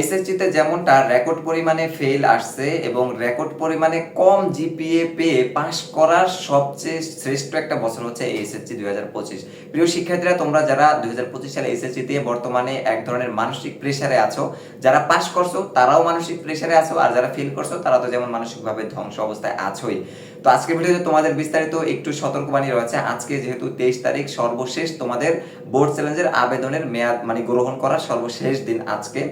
এসএসসিতে যেমনটা রেকর্ড পরিমাণে ফেল আসছে এবং রেকর্ড পরিমাণে কম জিপিএ পেয়ে পাশ করার সবচেয়ে শ্রেষ্ঠ একটা বছর হচ্ছে এসএসসি দুই হাজার পঁচিশ। প্রিয় শিক্ষার্থীরা, তোমরা যারা দুই হাজার পঁচিশ সালে এসএসসি দিয়ে বর্তমানে এক ধরনের মানসিক প্রেশারে আছো, যারা পাশ করছ, তারাও মানসিক প্রেশারে আছো, আর যারা ফেল করছ, তারা তো যেমন মানসিকভাবে ধ্বংস অবস্থায় আছোই। তো আজকের ভিডিওতে তোমাদের বিস্তারিত একটু সতর্কবাণী রয়েছে। আজকে যেহেতু তেইশ তারিখ, সর্বশেষ তোমাদের বোর্ড চ্যালেঞ্জের আবেদনের মেয়াদ মানে গ্রহণ করার সর্বশেষ দিন আজকে।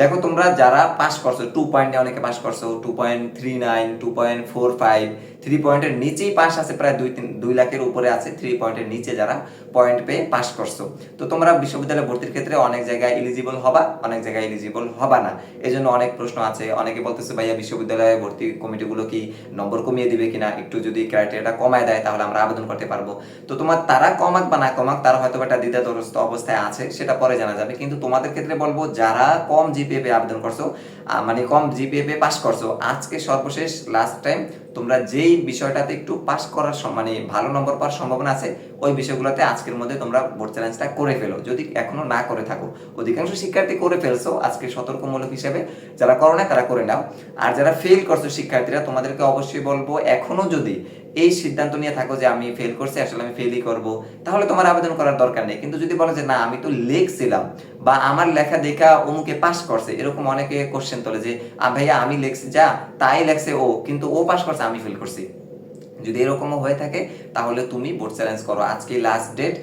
দেখো তোমরা যারা পাস করছ টু পয়েন্টে অনেকে পাস করছ two point three nine two point four five three পয়েন্টের নিচেই পাস আছে প্রায় দুই তিন, দুই লাখের উপরে আছে থ্রি পয়েন্টের নিচে যারা পয়েন্ট পেয়ে পাস করছ। তো তোমরা বিশ্ববিদ্যালয়ে ভর্তির ক্ষেত্রে অনেক জায়গায় এলিজিবল হবা, অনেক জায়গায় এলিজিবল হবা না। এই জন্য অনেক প্রশ্ন আছে, অনেকে বলতেছে, ভাইয়া, বিশ্ববিদ্যালয়ে ভর্তি কমিটিগুলো কি নম্বর কমিয়ে দিবে কিনা? একটু যদি ক্রাইটেরিয়াটা কমায় দেয়, তাহলে আমরা আবেদন করতে পারব। তো তোমার তারা কমাক বা না কমাক, তারা হয়তো একটা দ্বিধাগ্রস্ত অবস্থায় আছে, সেটা পরে জানা যাবে। কিন্তু তোমাদের ক্ষেত্রে বলব, যারা কম জিপিএ আবেদন করছ। মানে কম জিপিএ পেয়ে পাস করছ। আজকে সর্বশেষ লাস্ট টাইম তোমরা যেই বিষয়টাতে একটু পাস করার মানে ভালো নম্বর পাওয়ার সম্ভাবনা আছে, ওই বিষয়গুলোতে আজকের মধ্যে তোমরা বোর্ড চ্যালেঞ্জটা করে ফেলো। যদি এখনও না করে থাকো, অধিকাংশ শিক্ষার্থী করে ফেলছো আজকে সতর্কমূলক হিসেবে। যারা করো না তারা করে নাও। আর যারা ফেল করছ শিক্ষার্থীরা, তোমাদেরকে অবশ্যই বলব, এখনও যদি এই সিদ্ধান্ত নিয়ে থাকো যে আমি ফেল করছি, আসলে আমি ফেলই করব, তাহলে তোমার আবেদন করার দরকার নেই। কিন্তু যদি বলো যে না, আমি তো লিখছিলাম বা আমার লেখা দেখা অমুকে পাস করছে, এরকম অনেকে কোশ্চেন তোলে যে ভাইয়া, আমি লিখছি যা, তাই লেখছে ও, কিন্তু ও পাস করছে। আমি ফিল করছি। যদি এরকমও হয়ে থাকে, তাহলে তুমি বোর্ড চ্যালেঞ্জ করো। আজকে লাস্ট ডেট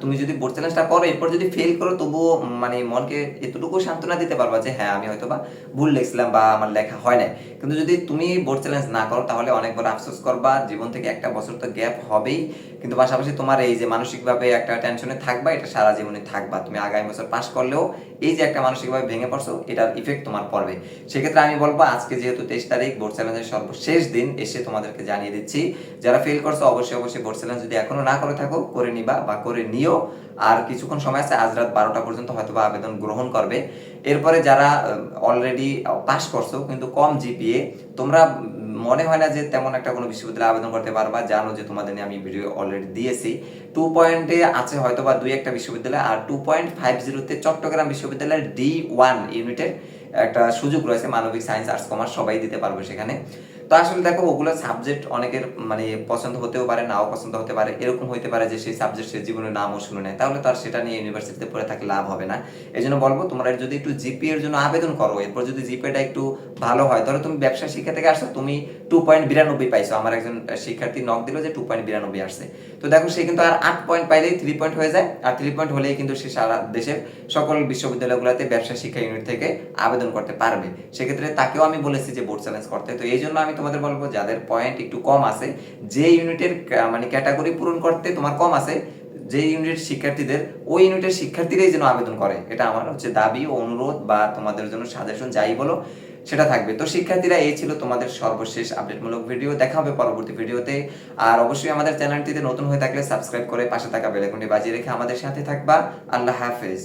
তুমি যদি বোর্ড চ্যালেঞ্জটা করো। এরপর যদি ফেল করো, তবুও মানে মনকে এতটুকু সান্ত্বনা দিতে পারবা যে হ্যাঁ আমি হয়তো বা ভুল লিখছিলাম বা আমার লেখা হয় নাই। কিন্তু যদি তুমি বোর্ড চ্যালেঞ্জ না করো, তাহলে অনেক বড় আফসোস করবা। জীবন থেকে একটা বছর তো গ্যাপ হবেই। কিন্তু পাশাপাশি তোমার এই যে মানসিকভাবে একটা টেনশনে থাকবা, এটা সারা জীবনে থাকবা। তুমি আগামী বছর পাস করলেও এই যে একটা মানসিকভাবে ভেঙে পড়ছো, এটার ইফেক্ট তোমার পড়বে। সেক্ষেত্রে আমি বলব, আজকে যেহেতু তেইশ তারিখ বোর্ড চ্যালেঞ্জের সর্বশেষ দিন, এসে তোমাদেরকে জানিয়ে দিচ্ছি। যারা ফেল করছ, অবশ্যই অবশ্যই বোর্ড চ্যালেঞ্জ যদি এখনও না করে থাকো, করে নিবা বা করে নিও। আর কিছুক্ষণ সময় আছে, আজ রাত বারোটা পর্যন্ত হয়তো বা আবেদন গ্রহণ করবে। এরপরে যারা অলরেডি পাস করছ, কিন্তু কম জিপিএ তোমরা মনে হয় না যে তেমন একটা কোনো বিশ্ববিদ্যালয়ে আবেদন করতে পারবা। জানো যে তোমাদের নিয়ে আমি ভিডিও অলরেডি দিয়েছি। টু পয়েন্টে আছে হয়তো বা দুই একটা বিশ্ববিদ্যালয়, আর টু পয়েন্ট ফাইভ জিরোতে চট্টগ্রাম বিশ্ববিদ্যালয়ের ডি ওয়ান ইউনিটের একটা সুযোগ রয়েছে। মানবিক সায়েন্স আর্টস কমার্স সবাই দিতে পারবে সেখানে। তো আসলে দেখো, ওগুলো সাবজেক্ট অনেকের মানে পছন্দ হতেও পারে, নাও পছন্দ হতে পারে, এরকম হতে পারে যে সেই সাবজেক্ট সে জীবনে নামও শুনে নেয়। তাহলে তো আর সেটা নিয়ে ইউনিভার্সিটিতে পড়ে থাকলে লাভ হবে না। এই জন্য বলব, তোমরা যদি একটু জিপি এর জন্য আবেদন করো, এরপর যদি জিপিএটা একটু ভালো হয় ধরো তুমি ব্যবসা শিক্ষা থেকে আসছো তুমি টু পয়েন্ট বিরানব্বই পাইছো। আমার একজন শিক্ষার্থী নক দিল যে টু পয়েন্ট বিরানব্বই আসছে। তো দেখো, সে কিন্তু আর আট পয়েন্ট পাইলেই থ্রি পয়েন্ট হয়ে যায়, আর থ্রি পয়েন্ট হলেই কিন্তু সে সারা দেশের সকল বিশ্ববিদ্যালয়গুলোতে ব্যবসা শিক্ষা ইউনিট থেকে আবেদন করতে পারবে। সেক্ষেত্রে তাকেও আমি বলেছি যে বোর্ড চ্যালেঞ্জ করতে। তো এই জন্য আমি তোমাদের বলব যাদের পয়েন্ট একটু কম আছে, যে ইউনিটের মানে ক্যাটাগরি পূরণ করতে তোমার কম আছে, যে ইউনিটের শিক্ষার্থীদের, ওই ইউনিটের শিক্ষার্থীরাই যেন আবেদন করে। এটা আমার হচ্ছে দাবি অনুরোধ বা তোমাদের জন্য সাজেশন যাই বলো, সেটা থাকবে। তো শিক্ষার্থীরা, এই ছিল তোমাদের সর্বশেষ আপডেটমূলক ভিডিও দেখা হবে পরবর্তী ভিডিওতে আর অবশ্যই আমাদের চ্যানেলটিতে নতুন হয়ে থাকলে সাবস্ক্রাইব করে পাশে থাকা বেলাইকনটি বাজিয়ে রেখে আমাদের সাথে থাকবা। আল্লাহ হাফেজ।